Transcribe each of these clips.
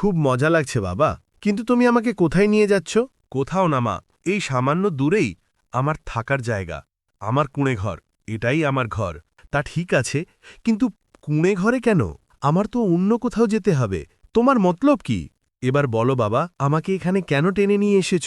খুব মজা লাগছে, বাবা। কিন্তু তুমি আমাকে কোথায় নিয়ে যাচ্ছ? কোথাও না, মা। এই সামান্য দূরেই আমার থাকার জায়গা, আমার কুঁড়ে ঘর। এটাই আমার ঘর। তা ঠিক আছে, কিন্তু কুঁড়ে ঘরে কেন? আমার তো অন্য কোথাও যেতে হবে। তোমার মতলব কি? এবার বলো, বাবা, আমাকে এখানে কেন টেনে নিয়ে এসেছ?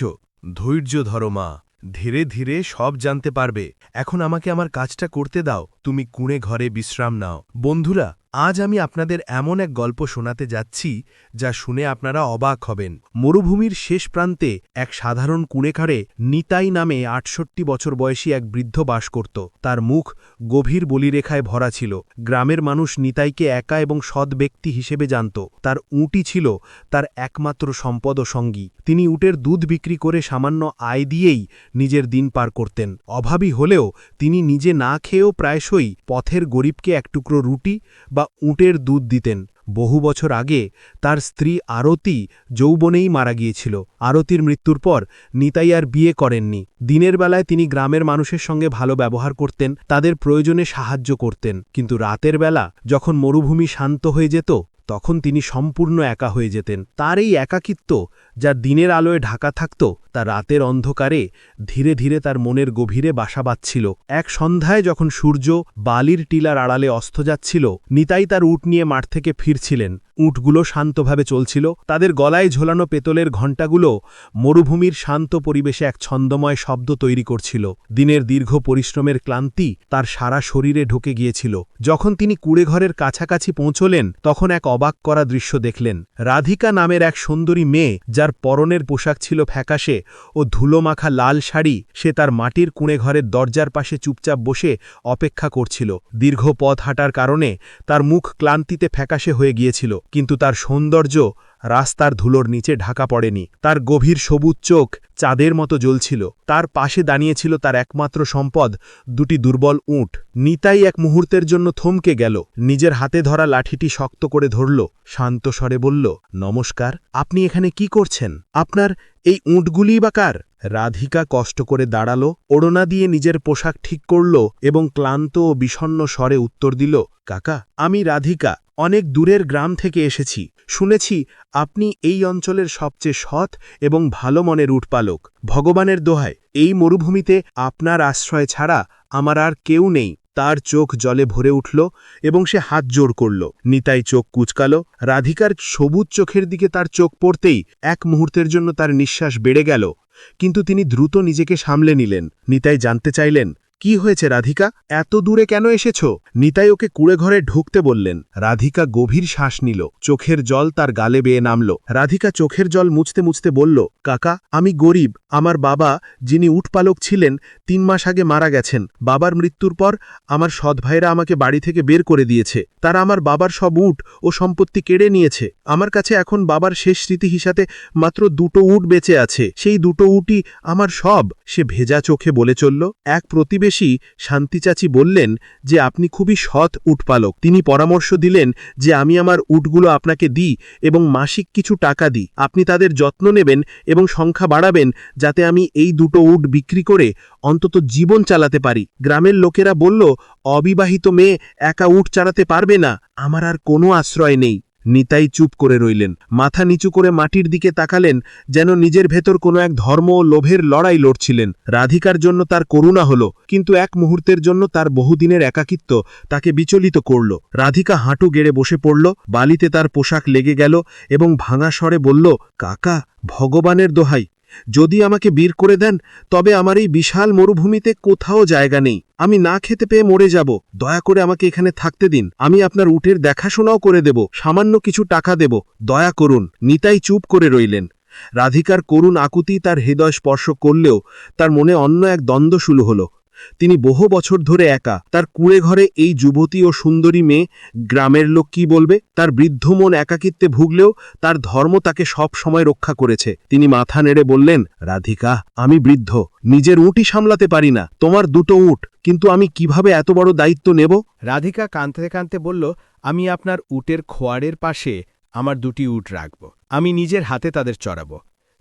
ধৈর্য ধরো, মা। ধীরে ধীরে সব জানতে পারবে। এখন আমাকে আমার কাজটা করতে দাও। তুমি কুঁড়ে ঘরে বিশ্রাম নাও। বন্ধুরা আজ আমি আপনাদের এমন এক গল্প শোনাতে যাচ্ছি, যা শুনে আপনারা অবাক হবেন। মরুভূমির শেষ প্রান্তে এক সাধারণ কুঁড়েঘরে নিতাই নামে আটষট্টি বছর বয়সী এক বৃদ্ধ বাস করত। তার মুখ গভীর বলিরেখায় ভরা ছিল। গ্রামের মানুষ নিতাইকে একা এবং সৎ ব্যক্তি হিসেবে জানত। তার উঁটি ছিল তার একমাত্র সম্পদ ও সঙ্গী। তিনি উটের দুধ বিক্রি করে সামান্য আয় দিয়েই নিজের দিন পার করতেন। অভাবী হলেও তিনি নিজে না খেয়েও প্রায়শই পথের গরিবকে এক টুকরো রুটি বা উটের দুধ দিতেন। বহু বছর আগে তার স্ত্রী আরতি যৌবনেই মারা গিয়েছিল। আরতির মৃত্যুর পর নিতাই আর বিয়ে করেননি। দিনের বেলায় তিনি গ্রামের মানুষের সঙ্গে ভালো ব্যবহার করতেন, তাদের প্রয়োজনে সাহায্য করতেন। কিন্তু রাতের বেলা যখন মরুভূমি শান্ত হয়ে যেত, তখন তিনি সম্পূর্ণ একা হয়ে যেতেন। তার এই একাকিত্ব, যা দিনের আলোয় ঢাকা থাকত তা রাতের অন্ধকারে ধীরে ধীরে তার মনের গভীরে বাসা বাঁধছিল। এক সন্ধ্যায় যখন সূর্য বালির টিলার আড়ালে অস্ত যাচ্ছিল, নিতাই তার উট নিয়ে মাঠ থেকে ফিরছিলেন। উটগুলো শান্তভাবে চলছিল। তাদের গলায় ঝোলানো পেতলের ঘণ্টাগুলো মরুভূমির শান্ত পরিবেশে এক ছন্দময় শব্দ তৈরি করছিল। দিনের দীর্ঘ পরিশ্রমের ক্লান্তি তার সারা শরীরে ঢুকে গিয়েছিল। যখন তিনি কুড়েঘরের কাছাকাছি পৌঁছলেন, তখন এক অবাক করা দৃশ্য দেখলেন। রাধিকা নামের এক সুন্দরী মেয়ে, যার পরনের পোশাক ছিল ফ্যাকাশে ও ধুলোমাখা লাল শাড়ি সে তার মাটির কুঁড়ে ঘরের দরজার পাশে চুপচাপ বসে অপেক্ষা করছিল। দীর্ঘ পথ হাঁটার কারণে তার মুখ ক্লান্তিতে ফ্যাকাশে হয়ে গিয়েছিল, কিন্তু তার সৌন্দর্য রাস্তার ধুলোর নিচে ঢাকা পড়েনি। তার গভীর সবুজ চোখ চাঁদের মতো জ্বলছিল। তার পাশে দাঁড়িয়েছিল তার একমাত্র সম্পদ, দুটি দুর্বল উঁট। নিতাই এক মুহূর্তের জন্য থমকে গেল। নিজের হাতে ধরা লাঠিটি শক্ত করে ধরল। শান্ত স্বরে বলল, নমস্কার, আপনি এখানে কি করছেন? আপনার এই উঁটগুলিই বা কার? রাধিকা কষ্ট করে দাঁড়াল, ওড়না দিয়ে নিজের পোশাক ঠিক করল এবং ক্লান্ত ও বিষণ্ন স্বরে উত্তর দিল, কাকা, আমি রাধিকা। অনেক দূরের গ্রাম থেকে এসেছি। শুনেছি, আপনি এই অঞ্চলের সবচেয়ে সৎ এবং ভালো মনের উটপালক। ভগবানের দোহায়, এই মরুভূমিতে আপনার আশ্রয় ছাড়া আমার আর কেউ নেই। তার চোখ জলে ভরে উঠল এবং সে হাত জোর করল। নিতাই চোখ কুচকাল। রাধিকার সবুজ চোখের দিকে তার চোখ পড়তেই এক মুহূর্তের জন্য তার নিঃশ্বাস বেড়ে গেল। কিন্তু তিনি দ্রুত নিজেকে সামলে নিলেন। নিতাই জানতে চাইলেন কি হয়েছে রাধিকা? এত দূরে কেন এসেছ? নিতাই ওকে কুড়ে ঘরে ঢুকতে বললেন। রাধিকা গভীর শ্বাস নিল। চোখের জল তার গালে বেয়ে নামল। রাধিকা চোখের জল মুছতে মুছতে বলল, কাকা, আমি গরিব। আমার বাবা, যিনি উটপালক ছিলেন, তিন মাস আগে মারা গেছেন। বাবার মৃত্যুর পর আমার সৎ ভাইরা আমাকে বাড়ি থেকে বের করে দিয়েছে। তারা আমার বাবার সব উট ও সম্পত্তি কেড়ে নিয়েছে। আমার কাছে এখন বাবার শেষ স্মৃতি হিসাবে মাত্র দুটো উট বেঁচে আছে। সেই দুটো উটই আমার সব। সে ভেজা চোখে বলে চলল, এক প্রতিবেশী শান্তি চাচি বললেন যে, আপনি খুবই সৎ উটপালক। তিনি পরামর্শ দিলেন যে, আমি আমার উটগুলো আপনাকে দিই এবং মাসিক কিছু টাকা দিই। আপনি তাদের যত্ন নেবেন এবং সংখ্যা বাড়াবেন যাতে আমি এই দুটো উট বিক্রি করে অন্তত জীবন চালাতে পারি। গ্রামের লোকেরা বলল, অবিবাহিত মেয়ে একা উট চালাতে পারবে না। আমার আর কোনো আশ্রয় নেই। নিতাই চুপ করে রইলেন। মাথা নিচু করে মাটির দিকে তাকালেন, যেন নিজের ভেতর কোনো এক ধর্ম ও লোভের লড়াই লড়ছিলেন। রাধিকার জন্য তার করুণা হল, কিন্তু এক মুহূর্তের জন্য তার বহুদিনের একাকিত্ব তাকে বিচলিত করল। রাধিকা হাঁটু গেড়ে বসে পড়ল, বালিতে তার পোশাক লেগে গেল এবং ভাঙা স্বরে বলল, কাকা, ভগবানের দোহাই। যদি আমাকে বীর করে দেন, তবে আমার এই বিশাল মরুভূমিতে কোথাও জায়গা নেই। আমি না খেতে পেয়ে মরে যাব। দয়া করে আমাকে এখানে থাকতে দিন। আমি আপনার উটের দেখাশোনাও করে দেব। সামান্য কিছু টাকা দেব। দয়া করুন, নিতাই চুপ করে রইলেন। রাধিকার করুণ আকুতি তার হৃদয় স্পর্শ করলেও তার মনে অন্য এক দ্বন্দ্ব শুরু হল। তিনি বহু বছর ধরে একা। তার কুড়ে ঘরে এই যুবতী ও সুন্দরী মেয়ে গ্রামের লোক কি বলবে? তার বৃদ্ধ মন একাকিত্বে ভুগলেও তার ধর্ম তাকে সব সময় রক্ষা করেছে। তিনি মাথা নেড়ে বললেন, রাধিকা, আমি বৃদ্ধ। নিজের উঁটি সামলাতে পারি না। তোমার দুটো উট, কিন্তু আমি কীভাবে এত বড় দায়িত্ব নেব? রাধিকা কাঁদতে কাঁদতে বলল, আমি আপনার উটের খোয়াড়ের পাশে আমার দুটি উট রাখব। আমি নিজের হাতে তাদের চড়াব।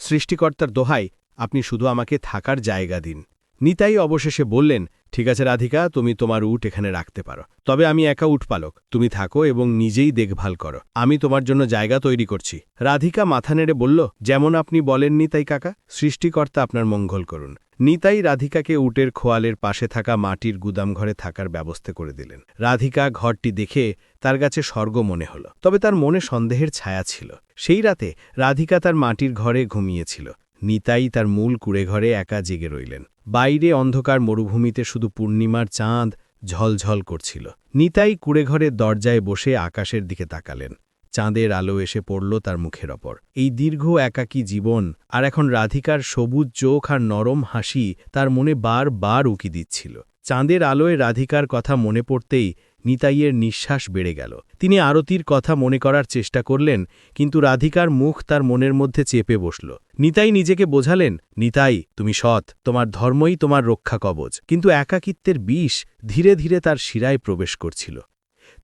সৃষ্টিকর্তার দোহাই আপনি শুধু আমাকে থাকার জায়গা দিন। নিতাই অবশেষে বললেন, ঠিক আছে, রাধিকা, তুমি তোমার উট এখানে রাখতে পারো। তবে আমি একা উট পালক। তুমি থাকো এবং নিজেই দেখভাল করো। আমি তোমার জন্য জায়গা তৈরি করছি। রাধিকা মাথা নেড়ে বলল, যেমন আপনি বলেন নিতাই কাকা, সৃষ্টিকর্তা আপনার মঙ্গল করুন। নিতাই রাধিকাকে উটের খোয়ালের পাশে থাকা মাটির গুদামঘরে থাকার ব্যবস্থা করে দিলেন। রাধিকা ঘরটি দেখে তার কাছে স্বর্গ মনে হল, তবে তার মনে সন্দেহের ছায়া ছিল। সেই রাতে রাধিকা তার মাটির ঘরে ঘুমিয়েছিল। নিতাই তার মূল কুড়েঘরে একা জেগে রইলেন। বাইরে অন্ধকার মরুভূমিতে শুধু পূর্ণিমার চাঁদ ঝলঝল করছিল। নিতাই কুড়েঘরের দরজায় বসে আকাশের দিকে তাকালেন। চাঁদের আলো এসে পড়ল তার মুখের ওপর। এই দীর্ঘ একাকী জীবন আর এখন রাধিকার সবুজ চোখ আর নরম হাসি তার মনে বার বার উকি দিচ্ছিল। চাঁদের আলোয় রাধিকার কথা মনে পড়তেই নিতাইয়ের নিঃশ্বাস বেড়ে গেল। তিনি আরতির কথা মনে করার চেষ্টা করলেন, কিন্তু রাধিকার মুখ তার মনের মধ্যে চেপে বসল। নিতাই নিজেকে বোঝালেন, নিতাই, তুমি সৎ, তোমার ধর্মই তোমার রক্ষা কবচ। কিন্তু একাকিত্বের বিষ ধীরে ধীরে তার শিরায় প্রবেশ করছিল।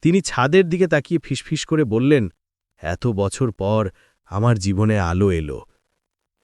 তিনি ছাদের দিকে তাকিয়ে ফিসফিস করে বললেন, এত বছর পর আমার জীবনে আলো এলো।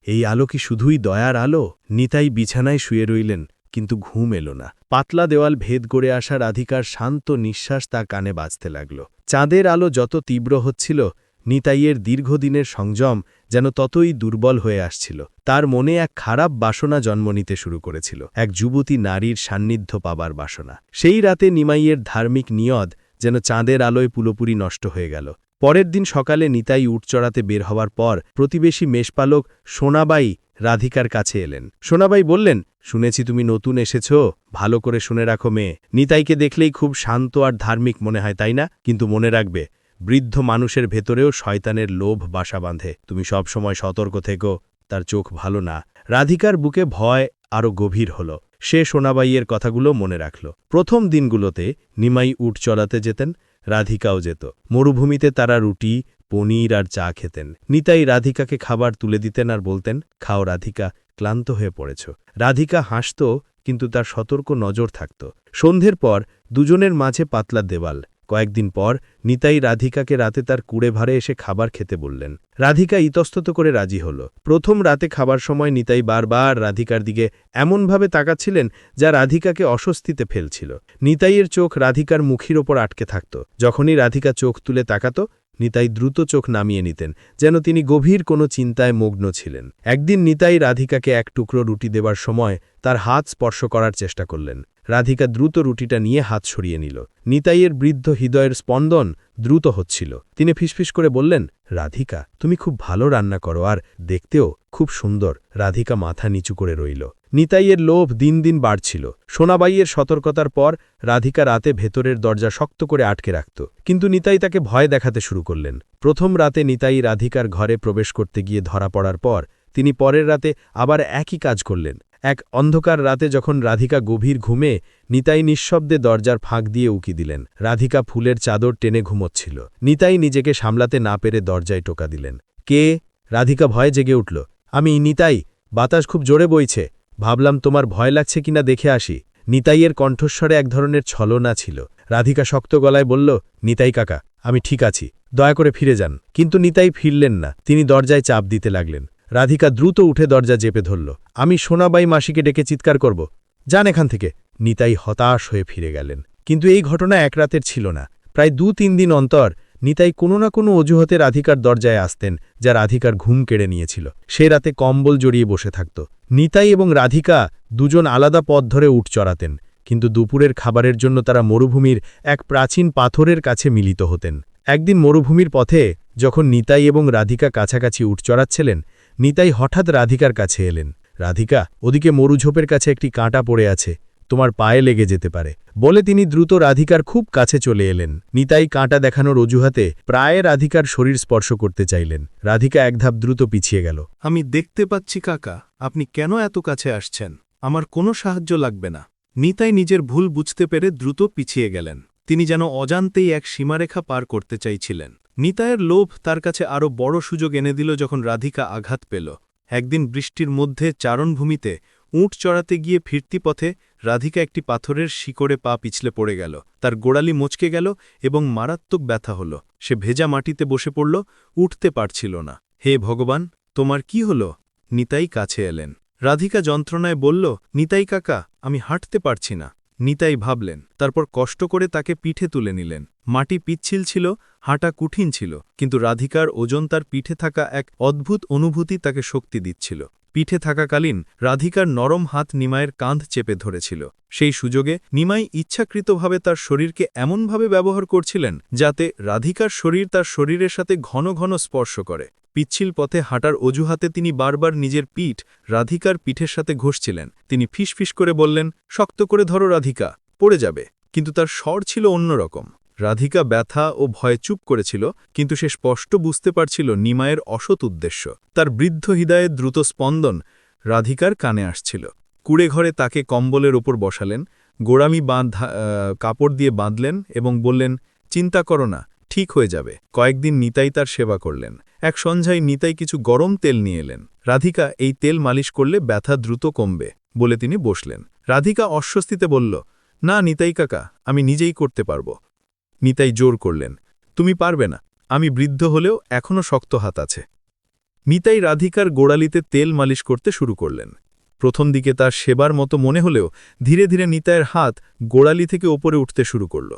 এই আলো কি শুধুই দয়ার আলো? নিতাই বিছানায় শুয়ে রইলেন। কিন্তু ঘুম এলো না। পাতলা দেওয়াল ভেদ করে আসা রাধিকার শান্ত নিঃশ্বাস তা কানে বাজতে লাগল। চাঁদের আলো যত তীব্র হচ্ছিল, নিতাইয়ের দীর্ঘদিনের সংযম যেন ততই দুর্বল হয়ে আসছিল। তার মনে এক খারাপ বাসনা জন্ম নিতে শুরু করেছিল, এক যুবতী নারীর সান্নিধ্য পাবার বাসনা। সেই রাতে নিমাইয়ের ধার্মিক নিয়দ যেন চাঁদের আলোয় পুরোপুরি নষ্ট হয়ে গেল। পরের দিন সকালে নিতাই উট চড়াতে বের হওয়ার পর প্রতিবেশী মেষপালক সোনাবাই রাধিকার কাছে এলেন। সোনাবাই বললেন, শুনেছি তুমি নতুন এসেছ, ভালো করে শুনে রাখো মেয়ে। নিতাইকে দেখলেই খুব শান্ত আর ধার্মিক মনে হয়, তাই না? কিন্তু মনে রাখবে, বৃদ্ধ মানুষের ভেতরেও শয়তানের লোভ বাসা বাঁধে। তুমি সব সময় সতর্ক থেকো, তার চোখ ভালো না। রাধিকার বুকে ভয় আরও গভীর হল। সে সোনাবাইয়ের কথাগুলো মনে রাখল। প্রথম দিনগুলোতে নিমাই উট চলাতে যেতেন, রাধিকাও যেত। মরুভূমিতে তারা রুটি পনির আর চা খেতেন। নিতাই রাধিকাকে খাবার তুলে দিতেন আর বলতেন, খাও রাধিকা, ক্লান্ত হয়ে পড়েছ। রাধিকা হাসত, কিন্তু তার সতর্ক নজর থাকত। সন্ধ্যের পর দুজনের মাঝে পাতলা দেওয়াল। কয়েকদিন পর নিতাই রাধিকাকে রাতে তার কুড়ে ভারে এসে খাবার খেতে বললেন। রাধিকা ইতস্তত করে রাজি হল। প্রথম রাতে খাবার সময় নিতাই বারবার রাধিকার দিকে এমনভাবে তাকাচ্ছিলেন, যা রাধিকাকে অস্বস্তিতে ফেলছিল। নিতাইয়ের চোখ রাধিকার মুখির ওপর আটকে থাকত। যখনই রাধিকা চোখ তুলে তাকাত নিতাই দ্রুত চোখ নামিয়ে নিতেন, যেন তিনি গভীর কোনো চিন্তায় মগ্ন ছিলেন। একদিন নিতাই রাধিকাকে এক টুকরো রুটি দেবার সময় তার হাত স্পর্শ করার চেষ্টা করলেন। রাধিকা দ্রুত রুটিটা নিয়ে হাত সরিয়ে নিল। নিতাইয়ের বৃদ্ধ হৃদয়ের স্পন্দন দ্রুত হচ্ছিল। তিনি ফিসফিস করে বললেন, রাধিকা, তুমি খুব ভালো রান্না করো, আর দেখতেও খুব সুন্দর। রাধিকা মাথা নিচু করে রইল। নিতাইয়ের লোভ দিন দিন বাড়ছিল। সোনাবাইয়ের সতর্কতার পর রাধিকা রাতে ভেতরের দরজা শক্ত করে আটকে রাখত। কিন্তু নিতাই তাকে ভয় দেখাতে শুরু করলেন। প্রথম রাতে নিতাই রাধিকার ঘরে প্রবেশ করতে গিয়ে ধরা পড়ার পর তিনি পরের রাতে আবার একই কাজ করলেন। এক অন্ধকার রাতে যখন রাধিকা গভীর ঘুমে, নিতাই নিঃশব্দে দরজার ফাঁক দিয়ে উকি দিলেন। রাধিকা ফুলের চাদর টেনে ঘুমোচ্ছিল। নিতাই নিজেকে সামলাতে না পেরে দরজায় টোকা দিলেন। কে? রাধিকা ভয়ে জেগে উঠল। আমি নিতাই। বাতাস খুব জোরে বইছে। ভাবলাম তোমার ভয় লাগছে কিনা দেখে আসি। নিতাইয়ের কণ্ঠস্বরে এক ধরনের ছলনা ছিল। রাধিকা শক্ত গলায় বলল, নিতাই কাকা, আমি ঠিক আছি। দয়া করে ফিরে যান। কিন্তু নিতাই ফিরলেন না। তিনি দরজায় চাপ দিতে লাগলেন। রাধিকা দ্রুত উঠে দরজা চেপে ধরল। আমি সোনাবাই মাসিকে ডেকে চিৎকার করব। যান এখান থেকে। নিতাই হতাশ হয়ে ফিরে গেলেন। কিন্তু এই ঘটনা এক রাতের ছিল না। প্রায় দু তিন দিন অন্তর নিতাই কোনো না কোনো অজুহাতে রাধিকার দরজায় আসতেন যা রাধিকার ঘুম কেড়ে নিয়েছিল। সে রাতে কম্বল জড়িয়ে বসে থাকত। নিতাই এবং রাধিকা দুজন আলাদা পথ ধরে উঠ চড়াতেন, কিন্তু দুপুরের খাবারের জন্য তারা মরুভূমির এক প্রাচীন পাথরের কাছে মিলিত হতেন। একদিন মরুভূমির পথে যখন নিতাই এবং রাধিকা কাছাকাছি উঠ চড়াচ্ছিলেন, নিতাই হঠাৎ রাধিকার কাছে এলেন। রাধিকা, ওদিকে মরুঝোপের কাছে একটি কাঁটা পড়ে আছে তোমার পায়ে লেগে যেতে পারে। বলে তিনি দ্রুত রাধিকার খুব কাছে চলে এলেন। নিতাই কাঁটা দেখানোর অজুহাতে প্রায় রাধিকার শরীর স্পর্শ করতে চাইলেন। রাধিকা এক ধাপ দ্রুত পিছিয়ে গেল। আমি দেখতে পাচ্ছি কাকা, আপনি কেন এত কাছে আসছেন? আমার কোনো সাহায্য লাগবে না। নিতাই নিজের ভুল বুঝতে পেরে দ্রুত পিছিয়ে গেলেন। তিনি যেন অজান্তেই এক সীমারেখা পার করতে চাইছিলেন। নিতায়ের লোভ তার কাছে আরও বড় সুযোগ এনে দিল যখন রাধিকা আঘাত পেল। একদিন বৃষ্টির মধ্যে চারণভূমিতে উঁট চড়াতে গিয়ে ফিরতি পথে রাধিকা একটি পাথরের শিকড়ে পা পিছলে পড়ে গেল। তার গোড়ালি মচকে গেল এবং মারাত্মক ব্যথা হল। সে ভেজা মাটিতে বসে পড়ল, উঠতে পারছিল না। হে ভগবান, তোমার কি হল? নিতাই কাছে এলেন। রাধিকা যন্ত্রণায় বলল, নিতাই কাকা, আমি হাঁটতে পারছি না। নিতাই ভাবলেন, তারপর কষ্ট করে তাকে পিঠে তুলে নিলেন। মাটি পিচ্ছিল ছিল, হাঁটা কঠিন ছিল, কিন্তু রাধিকার ওজন তার পিঠে থাকা এক অদ্ভুত অনুভূতি তাকে শক্তি দিচ্ছিল। পিঠে থাকাকালীন রাধিকার নরম হাত নিমায়ের কাঁধ চেপে ধরেছিল। সেই সুযোগে নিমাই ইচ্ছাকৃতভাবে তার শরীরকে এমনভাবে ব্যবহার করছিলেন, যাতে রাধিকার শরীর তার শরীরের সাথে ঘন ঘন স্পর্শ করে। পিচ্ছিল পথে হাঁটার অজুহাতে তিনি বারবার নিজের পিঠ রাধিকার পিঠের সাথে ঘষছিলেন। তিনি ফিসফিস করে বললেন, শক্ত করে ধরো রাধিকা, পড়ে যাবে। কিন্তু তার স্বর ছিল অন্যরকম। রাধিকা ব্যথা ও ভয়ে চুপ করেছিল, কিন্তু সে স্পষ্ট বুঝতে পারছিল নিমায়ের অসৎ উদ্দেশ্য। তার বৃদ্ধ হৃদয়ের দ্রুত স্পন্দন রাধিকার কানে আসছিল। কুড়ে ঘরে তাকে কম্বলের ওপর বসালেন, গোড়ামি বাঁধা কাপড় দিয়ে বাঁধলেন এবং বললেন, চিন্তা করো না, ঠিক হয়ে যাবে। কয়েকদিন নিতাই তার সেবা করলেন। এক সন্ধ্যায় নিতাই কিছু গরম তেল নিয়ে এলেন। রাধিকা, এই তেল মালিশ করলে ব্যথা দ্রুত কমবে, বলে তিনি বসলেন। রাধিকা অস্বস্তিতে বলল, না নিতাই কাকা, আমি নিজেই করতে পারব। নিতাই জোর করলেন, তুমি পারবে না, আমি বৃদ্ধ হলেও এখনও শক্ত হাত আছে। নিতাই রাধিকার গোড়ালিতে তেল মালিশ করতে শুরু করলেন। প্রথম দিকে তার সেবার মতো মনে হলেও ধীরে ধীরে নিতাইয়ের হাত গোড়ালি থেকে ওপরে উঠতে শুরু করল।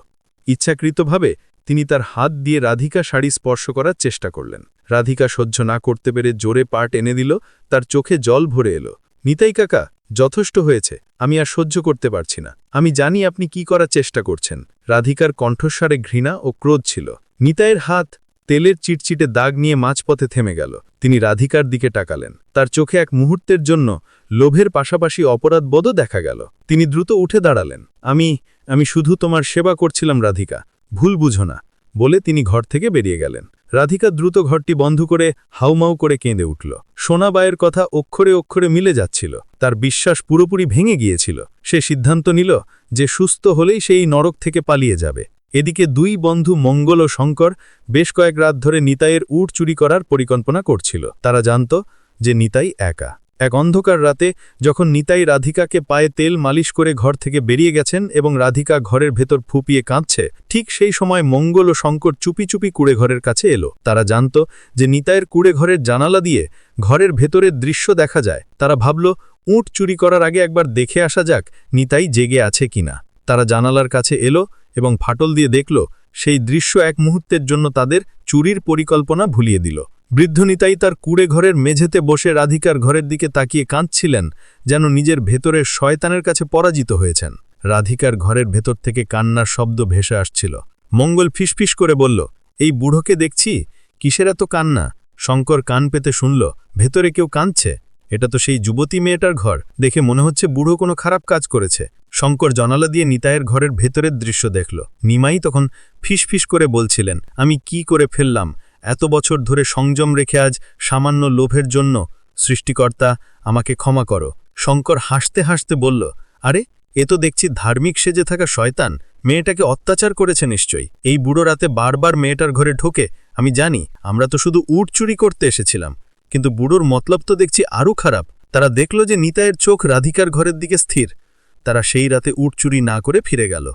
ইচ্ছাকৃতভাবে তিনি তার হাত দিয়ে রাধিকা শাড়ি স্পর্শ করার চেষ্টা করলেন। রাধিকা সহ্য না করতে পেরে জোরে পা এনে দিল, তার চোখে জল ভরে এলো। নিতাই কাকা, যথেষ্ট হয়েছে, আমি আর সহ্য করতে পারছি না। আমি জানি আপনি কি করার চেষ্টা করছেন। রাধিকার কণ্ঠস্বরে ঘৃণা ও ক্রোধ ছিল। নিতাইয়ের হাত তেলের চিটচিটে দাগ নিয়ে মাঝপথে থেমে গেল। তিনি রাধিকার দিকে টাকালেন তার চোখে এক মুহূর্তের জন্য লোভের পাশাপাশি অপরাধবোধও দেখা গেল। তিনি দ্রুত উঠে দাঁড়ালেন। আমি আমি শুধু তোমার সেবা করছিলাম, রাধিকা। ভুল বুঝো না, বলে তিনি ঘর থেকে বেরিয়ে গেলেন। রাধিকা দ্রুত ঘরটি বন্ধ করে হাউমাউ করে কেঁদে উঠল। সোনাবায়ের কথা অক্ষরে অক্ষরে মিলে যাচ্ছিল। তার বিশ্বাস পুরোপুরি ভেঙে গিয়েছিল। সে সিদ্ধান্ত নিল যে সুস্থ হলেই সেই নরক থেকে পালিয়ে যাবে। এদিকে দুই বন্ধু মঙ্গল ও শঙ্কর বেশ কয়েক রাত ধরে নিতাইয়ের উট চুরি করার পরিকল্পনা করছিল। তারা জানত যে নিতাই একা। এক অন্ধকার রাতে যখন নিতাই রাধিকাকে পায়ে তেল মালিশ করে ঘর থেকে বেরিয়ে গেছেন এবং রাধিকা ঘরের ভেতর ফুপিয়ে কাঁদছে, ঠিক সেই সময় মঙ্গল ও শঙ্কর চুপি চুপি কুড়ে ঘরের কাছে এলো। তারা জানত যে নিতাইয়ের কুড়ে ঘরের জানালা দিয়ে ঘরের ভেতরের দৃশ্য দেখা যায়। তারা ভাবল, উট চুরি করার আগে একবার দেখে আসা যাক নিতাই জেগে আছে কিনা। তারা জানালার কাছে এলো এবং ফাটল দিয়ে দেখল, সেই দৃশ্য এক মুহূর্তের জন্য তাদের চুরির পরিকল্পনা ভুলিয়ে দিল। বৃদ্ধ নিতাই তার কুড়ে ঘরের মেঝেতে বসে রাধিকার ঘরের দিকে তাকিয়ে কাঁদছিলেন, যেন নিজের ভেতরের শয়তানের কাছে পরাজিত হয়েছেন। রাধিকার ঘরের ভেতর থেকে কান্নার শব্দ ভেসে আসছিল। মঙ্গল ফিসফিস করে বলল, এই বুড়োকে দেখছি? কিসের এত কান্না? শঙ্কর কান পেতে শুনল, ভেতরে কেউ কাঁদছে? এটা তো সেই যুবতী মেয়েটার ঘর। দেখে মনে হচ্ছে বুড়ো কোনো খারাপ কাজ করেছে। শঙ্কর জনালা দিয়ে নিতায়ের ঘরের ভেতরের দৃশ্য দেখল। নিমাই তখন ফিসফিস করে বলছিলেন, আমি কি করে ফেললাম? এত বছর ধরে সংযম রেখে আজ সামান্য লোভের জন্য সৃষ্টিকর্তা আমাকে ক্ষমা করো। শঙ্কর হাসতে হাসতে বলল, আরে, এ তো দেখছি ধার্মিক সেজে থাকা শয়তান। মেয়েটাকে অত্যাচার করেছে নিশ্চয়ই। এই বুড়ো রাতে বারবার মেয়েটার ঘরে ঢোকে। আমি জানি, আমরা তো শুধু উট চুরি করতে এসেছিলাম। কিন্তু বুড়োর মতলব তো দেখছি আরও খারাপ। তারা দেখল যে নিতায়ের চোখ রাধিকার ঘরের দিকে স্থির। তারা সেই রাতে উট চুরি না করে ফিরে গেল।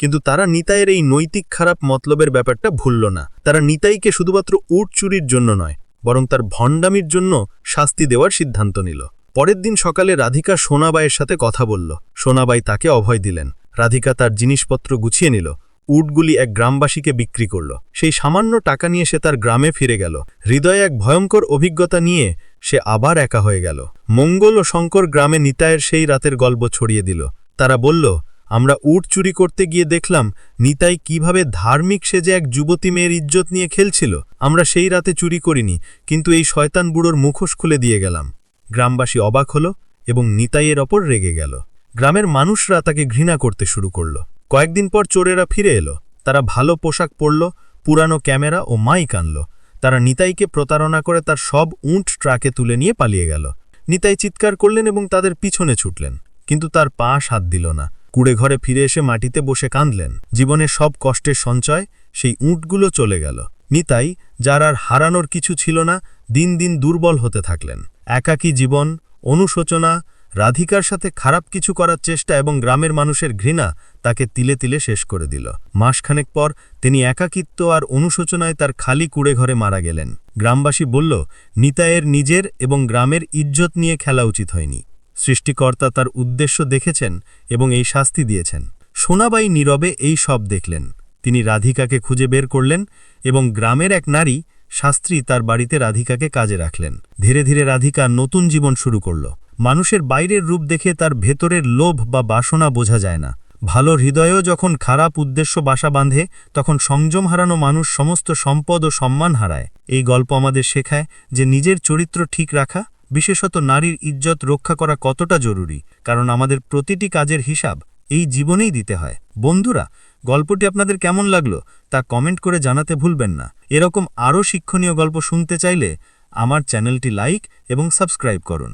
কিন্তু তারা নিতাইয়ের এই নৈতিক খারাপ মতলবের ব্যাপারটা ভুলল না। তারা নিতাইকে শুধুমাত্র উট চুরির জন্য নয়, বরং তার ভণ্ডামির জন্য শাস্তি দেওয়ার সিদ্ধান্ত নিল। পরের দিন সকালে রাধিকা সোনাবাইয়ের সাথে কথা বলল। সোনাবাই তাকে অভয় দিলেন। রাধিকা তার জিনিসপত্র গুছিয়ে নিল। উটগুলি এক গ্রামবাসীকে বিক্রি করল। সেই সামান্য টাকা নিয়ে সে তার গ্রামে ফিরে গেল। হৃদয়ে এক ভয়ঙ্কর অভিজ্ঞতা নিয়ে সে আবার একা হয়ে গেল। মঙ্গল ও শঙ্কর গ্রামে নিতায়ের সেই রাতের গল্প ছড়িয়ে দিল। তারা বলল আমরা উট চুরি করতে গিয়ে দেখলাম, নিতাই কীভাবে ধার্মিক সেজে এক যুবতী মেয়ের ইজ্জত নিয়ে খেলছিল। আমরা সেই রাতে চুরি করিনি, কিন্তু এই শয়তান বুড়োর মুখোশ খুলে দিয়ে গেলাম। গ্রামবাসী অবাক হল এবং নিতাইয়ের ওপর রেগে গেল। গ্রামের মানুষরা তাকে ঘৃণা করতে শুরু করল। কয়েকদিন পর চোরেরা ফিরে এলো। তারা ভালো পোশাক পরল, পুরানো ক্যামেরা ও মাইক আনল। তারা নিতাইকে প্রতারণা করে তার সব উঁট ট্রাকে তুলে নিয়ে পালিয়ে গেল। নিতাই চিৎকার করলেন এবং তাদের পিছনে ছুটলেন, কিন্তু তার পা সাথ দিল না। কুড়ে ঘরে ফিরে এসে মাটিতে বসে কাঁদলেন। জীবনের সব কষ্টের সঞ্চয় সেই উঁটগুলো চলে গেল। নিতাই, যার আর হারানোর কিছু ছিল না, দিন দিন দুর্বল হতে থাকলেন। একাকী জীবন, অনুশোচনা, রাধিকার সাথে খারাপ কিছু করার চেষ্টা এবং গ্রামের মানুষের ঘৃণা তাকে তিলে তিলে শেষ করে দিল। মাসখানেক পর তিনি একাকিত্ব আর অনুশোচনায় তার খালি কুড়ে ঘরে মারা গেলেন। গ্রামবাসী বলল নিতায়ের নিজের এবং গ্রামের ইজ্জত নিয়ে খেলা উচিত হয়নি। সৃষ্টিকর্তা তার উদ্দেশ্য দেখেছেন এবং এই শাস্তি দিয়েছেন। সোনাবাই নীরবে এই সব দেখলেন। তিনি রাধিকাকে খুঁজে বের করলেন এবং গ্রামের এক নারী শাস্ত্রী তার বাড়িতে রাধিকাকে কাজে রাখলেন। ধীরে ধীরে রাধিকা নতুন জীবন শুরু করল। মানুষের বাইরের রূপ দেখে তার ভেতরের লোভ বা বাসনা বোঝা যায় না। ভালো হৃদয়েও যখন খারাপ উদ্দেশ্য বাসা বাঁধে, তখন সংযম হারানো মানুষ সমস্ত সম্পদ ও সম্মান হারায়। এই গল্প আমাদের শেখায় যে নিজের চরিত্র ঠিক রাখা বিশেষত নারীর ইজ্জত রক্ষা করা কতটা জরুরি? কারণ আমাদের প্রতিটি কাজের হিসাব এই জীবনেই দিতে হয়। বন্ধুরা, গল্পটি আপনাদের কেমন লাগল তা কমেন্ট করে জানাতে ভুলবেন না। এরকম আরও শিক্ষণীয় গল্প শুনতে চাইলে আমার চ্যানেলটি লাইক এবং সাবস্ক্রাইব করুন।